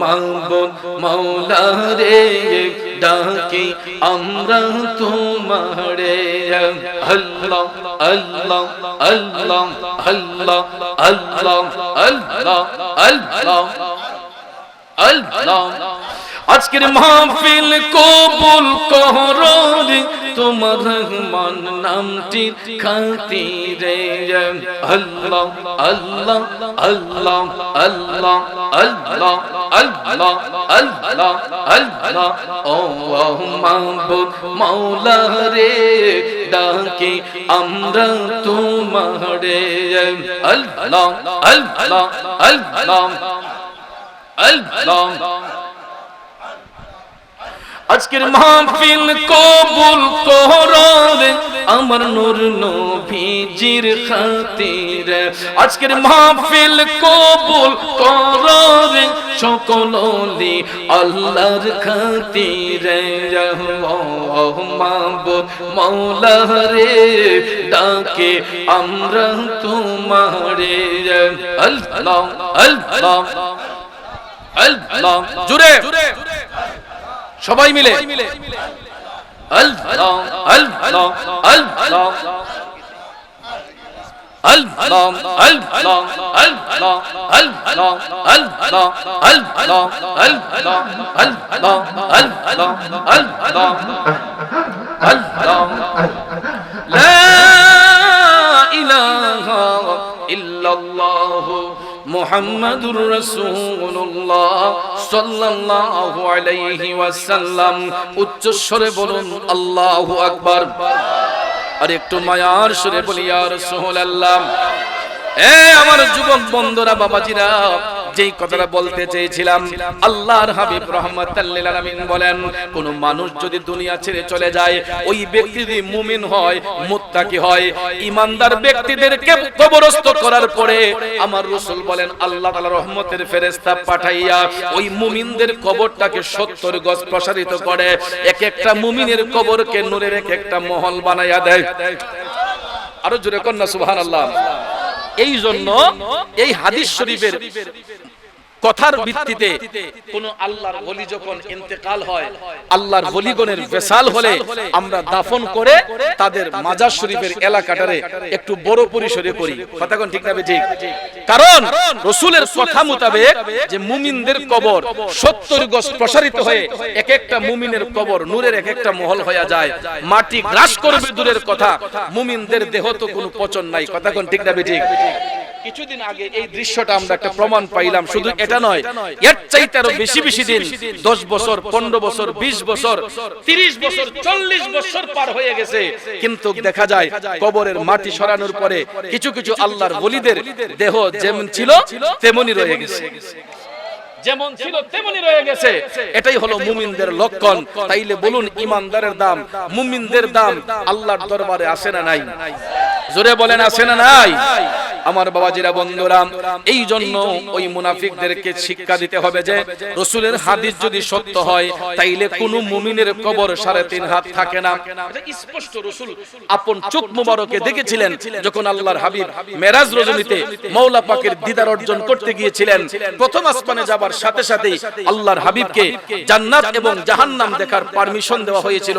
মাহবুব মৌলা রে ডাকি আমরা তোমারে আল্লাহ আল্লাহ আল্লাহ আল্লাহ আল্লাহ আল্লাহ আল্লাহ আল্লাহ। আজকের মাহফিল কবুল কররে তোমার রহমান নামটির খাতিরে। আল্লাহ আল্লাহ আল্লাহ আল্লাহ আল্লাহ আল্লাহ আল্লাহ আল্লাহ। ও মাহবুব মাওলা রে, ডাকে আমরা তোমারে। আল্লাহ আল্লাহ আল্লাহ। আজকের মাহফিল কবুল করবে আমার নূর নবীজির খাতির। আজকের মাহফিল কবুল করবে সকল ওলি আল্লাহর খাতির। মাহবুব মাওলা রে, ডাকে আমরা তোমারে। আল্লাহ আল্লাহ। আল্লাহ জুড়ে সবাই মিলে আল্লাহ আল্লাহ আল্লাহ আল্লাহ মুহাম্মাদুর রাসূলুল্লাহ সাল্লাল্লাহু আলাইহি ওয়াসাল্লাম। উচ্চ স্বরে বলুন, আল্লাহু আকবার। আর একটু মায়ার সুরে বলি, ইয়া রাসূলুল্লাহ। এ আমার যুবক বন্ধুরা, বাবাজিরা যেই কথাটা বলতে চেয়েছিলাম, আল্লাহর হাবিব রহমাতাল্লিল আলামিন বলেন, কোন মানুষ যদি দুনিয়া ছেড়ে চলে যায়, ওই ব্যক্তি যদি মুমিন হয়, মুত্তাকি হয়, ইমানদার ব্যক্তিদেরকে কবরস্থ করার পরে আমার রাসূল বলেন, আল্লাহ তাআলা রহমতের ফেরেশতা পাঠাইয়া ওই মুমিনদের কবরটাকে 70 গজ প্রসারিত করে এক একটা মুমিনের কবরকে নূরের এক একটা মহল বানাইয়া দেয়। আরও জোরে কন্যা সুবহানাল্লাহ। এই জন্য এই হাদিস শরীফের কথার ভিত্তিতে কোন আল্লাহর ওলি যখন ইন্তেকাল হয় আল্লাহর ওলিগণের বেসাল হলে আমরা দাফন করে তাদের মাজার শরীফের এলাকাটারে একটু বড় পরিসরে করি। কথা কোন ঠিক না ঠিক কারণ রসুলের কথা মোতাবেক যে মুমিনদের কবর সত্তর গজ প্রসারিত হয়ে এক একটা মুমিনের কবর নূরের এক একটা মহল হয়ে যায়। মাটি গ্রাস করবে দূরের কথা। মুমিনদের দেহ তো কোনো পচন নাই। কথা কোন ঠিক না ঠিক কিছুদিন আগে এই দৃশ্যটা আমরা একটা প্রমাণ পাইলাম। শুধু এটা নয় এর চাইতে আরও বেশি বেশি দিন দশ বছর পনেরো বছর বিশ বছর তিরিশ বছর চল্লিশ বছর পার হয়ে গেছে। কিন্তু দেখা যায় কবরের মাটি সরানোর পরে কিছু কিছু আল্লাহর বলিদের দেহ যেমন ছিল তেমনই রয়ে গেছে। যেমন ছিল তেমনই রয়ে গেছে। এটাই হলো মুমিনদের লক্ষণ। তাইলে বলুন ইমানদারের দাম মুমিনদের দাম আল্লাহর দরবারে আসে না নাই। জোরে বলেন আসে না নাই? আমার বাবাজিরা, বন্ধুরা এই জন্য ওই মুনাফিকদেরকে শিক্ষা দিতে হবে যে, রসুলের হাদিস যদি সত্য হয়, তাইলে কোন মুমিনের কবর সাড়ে তিন হাত থাকে না। স্পষ্ট রসুল আপন চোখ মুবারকে দেখেছিলেন যখন আল্লাহর হাবিব মেরাজ রজনীতে মৌলা পাকের দিদার অর্জন করতে গিয়েছিলেন। প্রথম আসমানে যাবার সাথে সাথেই আল্লাহর হাবিবকে জান্নাত এবং জাহান্নাম দেখার পারমিশন দেওয়া হয়েছিল।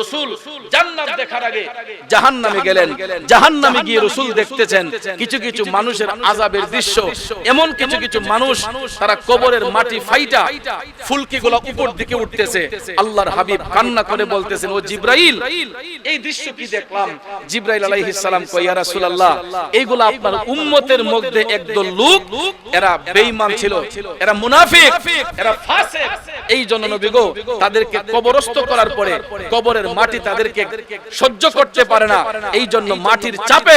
রসুল জান্নাত দেখার আগে জাহান্নামে গেলেন। জাহান্নামে গিয়ে রসুল দেখতেছেন, কিছু কিছু মানুষের আজাবের দৃশ্য এমন কিছু কিছু মানুষ তারা কবরের মাটি ফাইটা ফুলকি গুলা উপর দিকে উঠতেছে। আল্লাহর হাবিব কান্না করে বলতেছেন ও জিব্রাইল এই দৃশ্য কি দেখলাম? জিব্রাইল আলাইহিস সালাম কই ইয়া রাসূলুল্লাহ এইগুলা আপনার উম্মতের মধ্যে একদল লোক এরা বেঈমান ছিল এরা মুনাফিক এরা ফাসিক এই জন্য নবী গো, তাদেরকে কবরস্থ করার পরে কবরের মাটি তাদেরকে সহ্য করতে পারে না। এই জন্য মাটির চাপে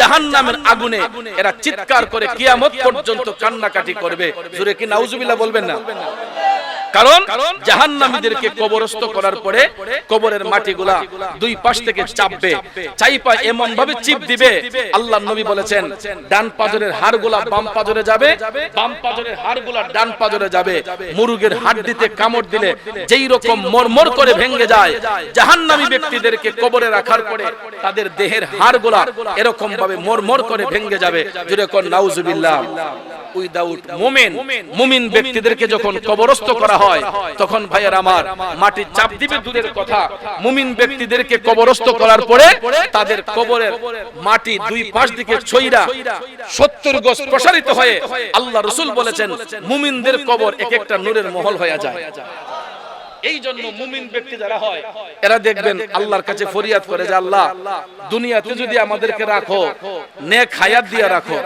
জাহান্নামের আগুনে এরা চিৎকার করে কিয়ামত পর্যন্ত কান্নাকাটি করবে। জুরে কি নাউজুবিল্লাহ বলবেন না? কারণ জাহান্নামীদেরকে কবরস্থ করার পরে কবরের মাটিগুলা দুই পাশ থেকে চাপবে। চাইপা এমন ভাবে চিপ দিবে। আল্লাহ নবী বলেছেন ডান পাজরের হাড়গুলা বাম পাজরে যাবে বাম পাজরের হাড়গুলা ডান পাজরে যাবে। মুরুগের হাড় দিতে কামড় দিলে যেই রকম মরমর করে ভেঙে যায় জাহান্নামী ব্যক্তিদেরকে কবরে রাখার পরে তাদের দেহের হাড়গুলা এরকম ভাবে মরমর করে ভেঙে যাবে। কোন নাউজুবিল্লাহ। উইদাউট মুমিন মুমিন ব্যক্তিদেরকে যখন কবরস্থ করা হয় তখন ভাইয়ের আমার মাটি চাপ দিবে দূরের কথা। মুমিন ব্যক্তিদেরকে কবরস্থ করার পরে তাদের কবরের মাটি দুই পাশ দিকে ছইরা সত্তর গজ প্রসারিত হয়ে আল্লাহ রসুল বলেছেন মুমিনদের কবর এক একটা নূরের মহল হয়ে যায়। এই জন্য মুমিন ব্যক্তি যারা হয় এরা দেখবেন আল্লাহর কাছে ফরিয়াদ করে যে আল্লাহ দুনিয়াতে যদি আমাদেরকে রাখো নেক হায়াত দিয়ে রাখো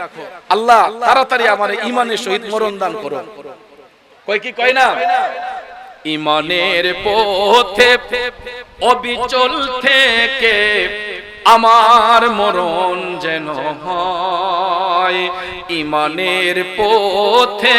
আল্লাহ তাড়াতাড়ি আমার ইমানের সহিত মরণ দান করো। কয় কি কয় না? ইমানের পথে অবিচল থেকে আমার মরণ যেন হয়। ইমানের পথে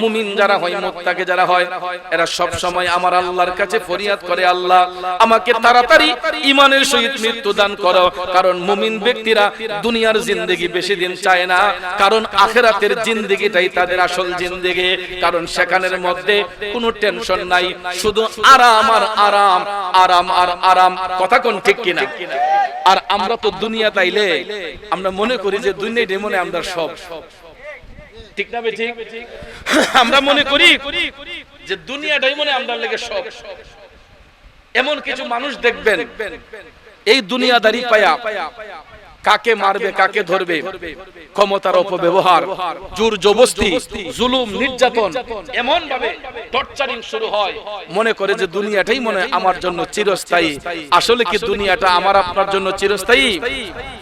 মুমিন যারা হয়, মুত্তাকে যারা হয়, এরা সব সময় আমার আল্লাহর কাছে ফরিয়াদ করে, আল্লাহ, আমাকে তাড়াতাড়ি ইমানের সহিত মৃত্যু দান করো। কারণ মুমিন ব্যক্তিরা দুনিয়ার বেশি দিন চায় না। কারণ আখেরাতের তাদের আসল কারণ সেখানের মধ্যে কোনো টেনশন নাই, শুধু আরাম আর আরাম আরাম আর আরাম। কথা কোন ঠিক কিনা? আর আমরা তো দুনিয়া তাইলে, আমরা মনে করি যে দুনিয়াটাই মনে আমরা সব। ঠিক না বে ঠিক? আমরা মনে করি যে দুনিয়াটাই মনে আমরা লেগে সব। এমন কিছু মানুষ দেখবেন এই দুনিয়াদারি পায়া কাকে মারবে কাকে ধরবে ক্ষমতার অপব্যবহার জোর জবস্তি জুলুম নির্যাতন এমন ভাবে টর্চারিং শুরু হয়। মনে করে যে দুনিয়াটাই মনে আমার জন্য চিরস্থায়ী। আসলে কি দুনিয়াটা আমার আপনার জন্য চিরস্থায়ী?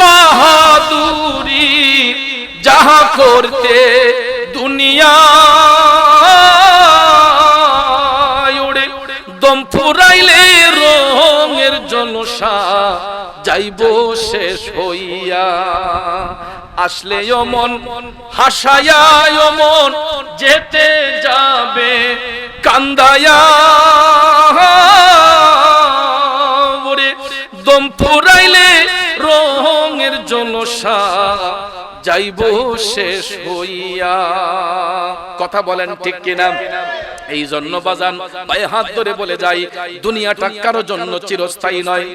বাহাদুরি যাহা করতে দুনিয়া দম ফুরাইলে রঙের জলসা যাইব শেষ হইয়া। আসলে অমন হাসায়া অমন যেতে যাবে কান্দায়া দম পুরাইলে রঙের জলসা যাইব শেষ হইয়া। কথা বলেন ঠিক কিনা? এই জন্য বাজান পায়ে হাত ধরে বলে যাই, দুনিয়াটা কারও জন্য চিরস্থায়ী নয়।